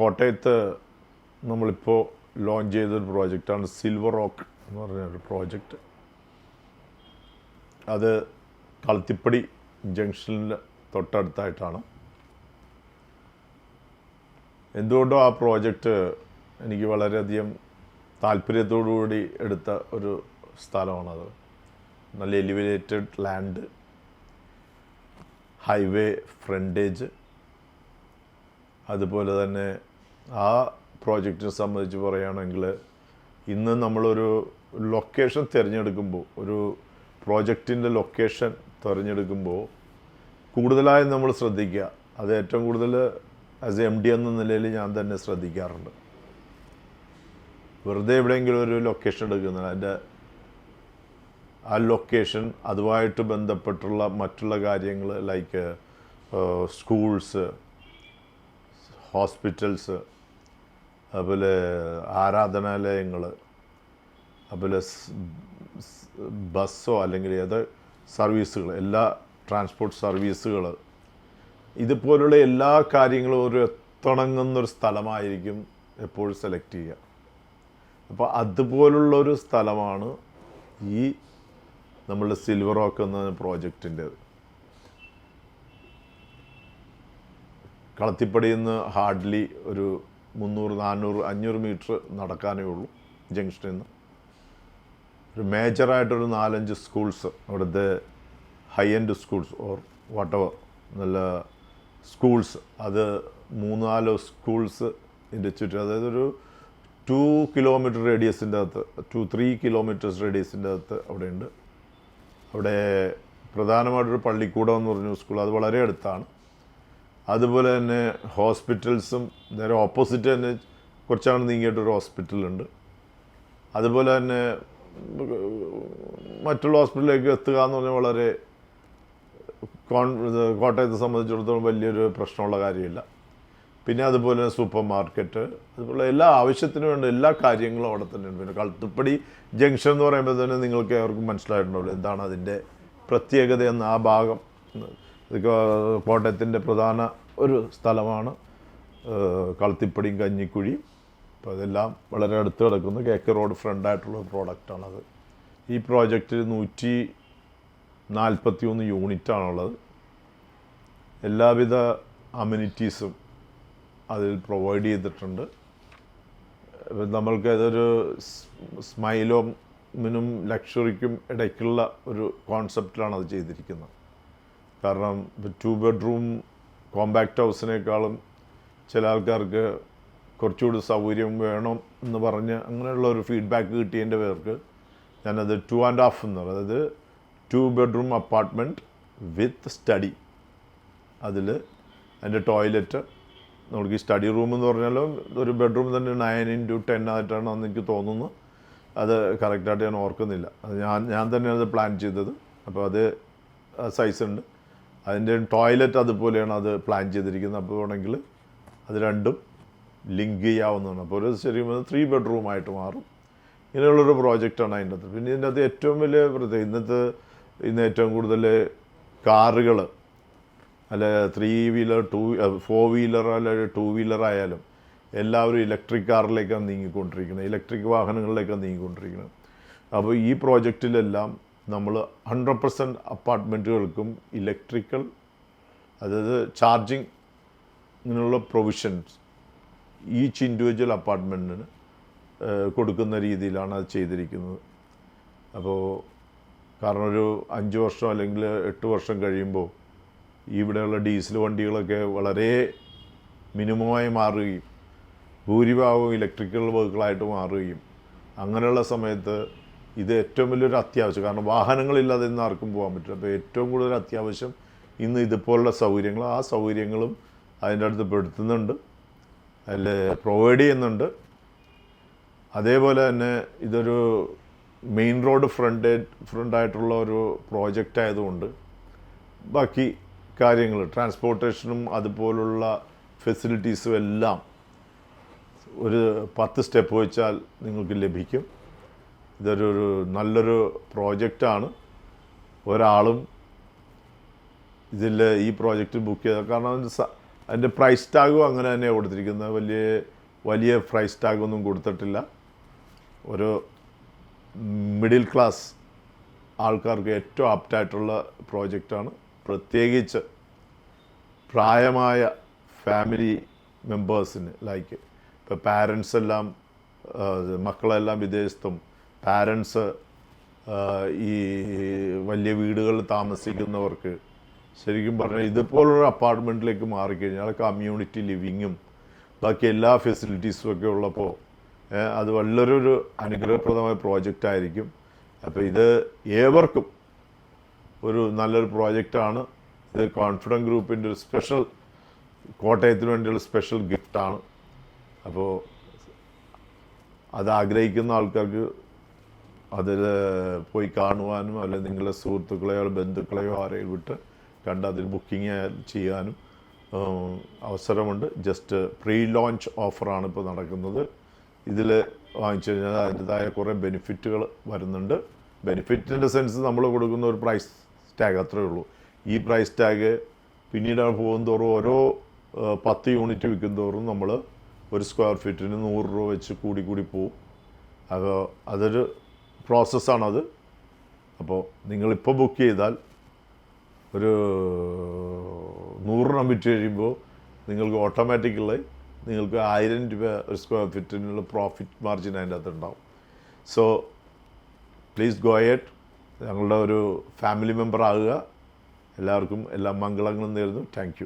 കോട്ടയത്ത് നമ്മളിപ്പോൾ ലോഞ്ച് ചെയ്തൊരു പ്രോജക്റ്റാണ് സിൽവർ റോക്ക് എന്ന് പറഞ്ഞ ഒരു പ്രോജക്റ്റ് അത് കളത്തിപ്പടി ജംഗ്ഷനിൽ തൊട്ടടുത്തായിട്ടാണ്. എന്തുകൊണ്ടോ ആ പ്രോജക്റ്റ് എനിക്ക് വളരെയധികം താല്പര്യത്തോടുകൂടി എടുത്ത ഒരു സ്ഥലമാണത്. നല്ല എലിവേറ്റഡ് ലാൻഡ് ഹൈവേ ഫ്രണ്ടേജ് അതുപോലെ തന്നെ ആ പ്രോജക്റ്റിനെ സംബന്ധിച്ച് പറയുകയാണെങ്കിൽ ഇന്ന് നമ്മളൊരു ലൊക്കേഷൻ തിരഞ്ഞെടുക്കുമ്പോൾ ഒരു പ്രോജക്റ്റിന്റെ ലൊക്കേഷൻ തിരഞ്ഞെടുക്കുമ്പോൾ കൂടുതലായും നമ്മൾ ശ്രദ്ധിക്കുക. അത് ഏറ്റവും കൂടുതൽ ആസ് എം ഡി എന്ന നിലയിൽ ഞാൻ തന്നെ ശ്രദ്ധിക്കാറുണ്ട്. വെറുതെ എവിടെയെങ്കിലും ഒരു ലൊക്കേഷൻ എടുക്കുന്നത് അതിന്റെ ആ ലൊക്കേഷൻ അതുമായിട്ട് ബന്ധപ്പെട്ടുള്ള മറ്റുള്ള കാര്യങ്ങൾ ലൈക്ക് സ്കൂൾസ് ഹോസ്പിറ്റൽസ് അതുപോലെ ആരാധനാലയങ്ങൾ അതുപോലെ ബസ്സോ അല്ലെങ്കിൽ ഏത് സർവീസുകൾ എല്ലാ ട്രാൻസ്പോർട്ട് സർവീസുകൾ ഇതുപോലുള്ള എല്ലാ കാര്യങ്ങളും ഒരു എത്തിണങ്ങുന്നൊരു സ്ഥലമായിരിക്കും എപ്പോഴും സെലക്ട് ചെയ്യുക. അപ്പോൾ അതുപോലുള്ളൊരു സ്ഥലമാണ് ഈ നമ്മളുടെ സിൽവർ റോക്ക് എന്ന പ്രോജക്റ്റിന്റെ കളത്തിപ്പടിയിൽ നിന്ന് ഹാർഡ്ലി ഒരു മുന്നൂറ് നാനൂറ് അഞ്ഞൂറ് മീറ്റർ നടക്കാനേ ഉള്ളൂ ജംഗ്ഷനിൽ നിന്ന്. ഒരു മേജറായിട്ടൊരു നാലഞ്ച് സ്കൂൾസ് അവിടുത്തെ high end schools or whatever നല്ല സ്കൂൾസ്. അത് മൂന്നാലോ സ്കൂൾസ് ഇതിന്റെ ചുറ്റും അതായത് ഒരു ടു കിലോമീറ്റർ റേഡിയസിന്റെ അകത്ത് ടു ത്രീ കിലോമീറ്റേഴ്സ് റേഡിയസിന്റെ അകത്ത് അവിടെയുണ്ട്. അവിടെ പ്രധാനമായിട്ടൊരു പള്ളിക്കൂടം എന്ന് പറഞ്ഞ സ്കൂൾ അത് വളരെ അടുത്താണ്. അതുപോലെ തന്നെ ഹോസ്പിറ്റൽസും നേരെ ഓപ്പോസിറ്റ് തന്നെ കുറച്ചാണ് നീങ്ങിയിട്ടൊരു ഹോസ്പിറ്റലുണ്ട്. അതുപോലെ തന്നെ മറ്റുള്ള ഹോസ്പിറ്റലിലേക്ക് എത്തുക എന്ന് പറഞ്ഞാൽ വളരെ കോട്ടയത്തെ സംബന്ധിച്ചിടത്തോളം വലിയൊരു പ്രശ്നമുള്ള കാര്യമില്ല. പിന്നെ അതുപോലെ സൂപ്പർ മാർക്കറ്റ് അതുപോലെ എല്ലാ ആവശ്യത്തിനും വേണ്ട എല്ലാ കാര്യങ്ങളും അവിടെ തന്നെ ഉണ്ട്. പിന്നെ കളത്തുപ്പടി ജംഗ്ഷൻ എന്ന് പറയുമ്പോൾ തന്നെ നിങ്ങൾക്ക് ഏവർക്കും മനസ്സിലായിട്ടുണ്ടാവില്ല എന്താണ് അതിന്റെ പ്രത്യേകത എന്ന് ആ ഭാഗം. കോട്ടയത്തിന്റെ പ്രധാന ഒരു സ്ഥലമാണ് കളത്തിപ്പടിയും കഞ്ഞിക്കുഴിയും. അപ്പോൾ അതെല്ലാം വളരെ അടുത്ത് കിടക്കുന്ന. കെ കെ റോഡ് ഫ്രണ്ടായിട്ടുള്ള പ്രോഡക്റ്റാണത്. ഈ പ്രോജക്റ്റിൽ നൂറ്റി നാൽപ്പത്തി ഒന്ന് യൂണിറ്റാണുള്ളത്. എല്ലാവിധ അമ്യൂണിറ്റീസും അതിൽ പ്രൊവൈഡ് ചെയ്തിട്ടുണ്ട്. നമ്മൾക്ക് അതൊരു സ്മൈലോമിനും ലക്ഷറിക്കും ഇടയ്ക്കുള്ള ഒരു കോൺസെപ്റ്റിലാണ് അത് ചെയ്തിരിക്കുന്നത്. കാരണം ടു ബെഡ്റൂം കോമ്പാക്റ്റ് ഹൗസിനേക്കാളും ചില ആൾക്കാർക്ക് കുറച്ചുകൂടി സൗകര്യം വേണം എന്ന് പറഞ്ഞ് അങ്ങനെയുള്ള ഒരു ഫീഡ്ബാക്ക് കിട്ടിയതിന്റെ പേർക്ക് ഞാനത് ടു ആൻഡ് ഹാഫ് എന്ന് അതായത് two bedroom apartment with study അതിൽ അതിന്റെ ടോയ്ലറ്റ് നമുക്ക് ഈ സ്റ്റഡി റൂം എന്ന് പറഞ്ഞാലും ഒരു ബെഡ്റൂം തന്നെ നയൻ ഇന്റു ടെൻ ആയിട്ടാണ് അന്ന് എനിക്ക് തോന്നുന്നു. അത് കറക്റ്റായിട്ട് ഞാൻ ഓർക്കുന്നില്ല. അത് ഞാൻ ഞാൻ തന്നെയാണ് അത് പ്ലാൻ ചെയ്തത്. അപ്പോൾ അത് സൈസ് ഉണ്ട്. അതിന്റെ ടോയ്ലറ്റ് അതുപോലെയാണ് അത് പ്ലാൻ ചെയ്തിരിക്കുന്നത്. അപ്പോൾ വേണമെങ്കിൽ അത് രണ്ടും ലിങ്ക് ചെയ്യാവുന്നതാണ്. അപ്പോൾ ഒരു ശരിക്കും ത്രീ ബെഡ്റൂമായിട്ട് മാറും. ഇങ്ങനെയുള്ളൊരു പ്രോജക്റ്റാണ് അതിന്റെ അകത്ത്. പിന്നെ ഇതിന്റെ അകത്ത് ഏറ്റവും വലിയ പ്രത്യേകത ഇന്നത്തെ ഇന്ന് ഏറ്റവും കൂടുതൽ കാറുകൾ അല്ല three wheeler two four wheeler അല്ല ടു വീലർ ആയാലും എല്ലാവരും ഇലക്ട്രിക് കാറിലേക്കാണ് നീങ്ങിക്കൊണ്ടിരിക്കുന്നത്. ഇലക്ട്രിക് വാഹനങ്ങളിലേക്കാണ് നീങ്ങിക്കൊണ്ടിരിക്കുന്നത്. അപ്പോൾ ഈ പ്രോജക്റ്റിലെല്ലാം നമ്മൾ ഹൺഡ്രഡ് പെർസെന്റ് അപ്പാർട്ട്മെന്റുകൾക്കും ഇലക്ട്രിക്കൽ അതായത് ചാർജിങ് ഇങ്ങനെയുള്ള പ്രൊവിഷൻസ് ഈച്ച് ഇൻഡിവിജ്വൽ അപ്പാർട്ട്മെന്റിന് കൊടുക്കുന്ന രീതിയിലാണ് അത് ചെയ്തിരിക്കുന്നത്. അപ്പോൾ കാരണം ഒരു അഞ്ച് വർഷം അല്ലെങ്കിൽ എട്ട് വർഷം കഴിയുമ്പോൾ ഇവിടെയുള്ള ഡീസൽ വണ്ടികളൊക്കെ വളരെ മിനിമമായി മാറുകയും ഭൂരിഭാഗവും ഇലക്ട്രിക്കൽ വെഹിക്കിളായിട്ട് മാറുകയും അങ്ങനെയുള്ള സമയത്ത് ഇത് ഏറ്റവും വലിയൊരു അത്യാവശ്യം. കാരണം വാഹനങ്ങളില്ലാതെ ഇന്ന് ആർക്കും പോകാൻ പറ്റില്ല. അപ്പോൾ ഏറ്റവും കൂടുതൽ അത്യാവശ്യം ഇന്ന് ഇതുപോലുള്ള സൗകര്യങ്ങൾ ആ സൗകര്യങ്ങളും അതിന്റെ അടുത്ത് പെടുത്തുന്നുണ്ട്. അതിൽ പ്രൊവൈഡ് ചെയ്യുന്നുണ്ട്. അതേപോലെ തന്നെ ഇതൊരു മെയിൻ റോഡ് ഫ്രണ്ട് ഫ്രണ്ടായിട്ടുള്ള ഒരു പ്രോജക്റ്റ് ആയതുകൊണ്ട് ബാക്കി കാര്യങ്ങൾ ട്രാൻസ്പോർട്ടേഷനും അതുപോലുള്ള ഫെസിലിറ്റീസും എല്ലാം ഒരു പത്ത് സ്റ്റെപ്പ് വെച്ചാൽ നിങ്ങൾക്ക് ലഭിക്കും. ഇതൊരു നല്ലൊരു പ്രോജക്റ്റാണ്. ഒരാളും ഇതിൽ ഈ പ്രോജക്റ്റ് ബുക്ക് ചെയ്ത കാരണം അതിന്റെ പ്രൈസ് ടാഗും അങ്ങനെ തന്നെയാണ് കൊടുത്തിരിക്കുന്നത്. വലിയ വലിയ പ്രൈസ് ടാഗൊന്നും കൊടുത്തിട്ടില്ല. ഒരു മിഡിൽ ക്ലാസ് ആൾക്കാർക്ക് ഏറ്റവും ആപ്റ്റായിട്ടുള്ള പ്രോജക്റ്റാണ്. പ്രത്യേകിച്ച് പ്രായമായ ഫാമിലി മെമ്പേഴ്സിന് ലൈക്ക് ഇപ്പോൾ പാരൻസ് എല്ലാം മക്കളെല്ലാം വിദേശത്തും പാരൻസ് ഈ വലിയ വീടുകളിൽ താമസിക്കുന്നവർക്ക് ശരിക്കും പറഞ്ഞാൽ ഇതുപോലൊരു അപ്പാർട്ട്മെന്റിലേക്ക് മാറിക്കഴിഞ്ഞാൽ കമ്മ്യൂണിറ്റി ലിവിങ്ങും ബാക്കി എല്ലാ ഫെസിലിറ്റീസും ഒക്കെ ഉള്ളപ്പോൾ അത് വളരെയൊരു അനുഗ്രഹപ്രദമായ പ്രോജക്റ്റ് ആയിരിക്കും അപ്പോൾ ഇത് ഏവർക്കും ഒരു നല്ലൊരു പ്രോജക്റ്റാണ്. ഇത് കോൺഫിഡന്റ് ഗ്രൂപ്പിന്റെ ഒരു സ്പെഷ്യൽ കോട്ടയത്തിന് വേണ്ടിയുള്ള സ്പെഷ്യൽ ഗിഫ്റ്റാണ്. അപ്പോൾ അത് ആഗ്രഹിക്കുന്ന ആൾക്കാർക്ക് അതിൽ പോയി കാണുവാനും അല്ലെങ്കിൽ നിങ്ങളുടെ സുഹൃത്തുക്കളെയോ ബന്ധുക്കളെയോ ആരെയും വിട്ട് കണ്ട് അതിൽ ബുക്കിംഗ് ചെയ്യാനും അവസരമുണ്ട്. ജസ്റ്റ് പ്രീ ലോഞ്ച് ഓഫറാണ് ഇപ്പോൾ നടക്കുന്നത്. ഇതിൽ വാങ്ങിച്ചു കഴിഞ്ഞാൽ അതിന്റെതായ കുറേ ബെനിഫിറ്റുകൾ വരുന്നുണ്ട്. ബെനിഫിറ്റിന്റെ സെൻസ് നമ്മൾ കൊടുക്കുന്ന ഒരു പ്രൈസ് ടാഗ് അത്രയേ ഉള്ളൂ. ഈ പ്രൈസ് ടാഗ് പിന്നീട് പോകും തോറും ഓരോ പത്ത് യൂണിറ്റ് വിൽക്കും തോറും നമ്മൾ ഒരു സ്ക്വയർ ഫീറ്റിന് നൂറ് രൂപ വെച്ച് കൂടി കൂടി പോവും. അപ്പോൾ അതൊരു പ്രോസസ്സാണത്. അപ്പോൾ നിങ്ങളിപ്പോൾ ബുക്ക് ചെയ്താൽ ഒരു നൂറെണ്ണം വിറ്റ് കഴിയുമ്പോൾ നിങ്ങൾക്ക് ഓട്ടോമാറ്റിക്കലി നിങ്ങൾക്ക് ആയിരം രൂപ ഒരു സ്ക്വയർ ഫീറ്റിനുള്ള പ്രോഫിറ്റ് മാർജിൻ അതിന്റെ അകത്ത് ഉണ്ടാവും. സോ പ്ലീസ് ഗോ എറ്റ് ഞങ്ങളുടെ ഒരു ഫാമിലി മെമ്പർ ആകുക. എല്ലാവർക്കും എല്ലാ മംഗളങ്ങളും നേരുന്നു. താങ്ക്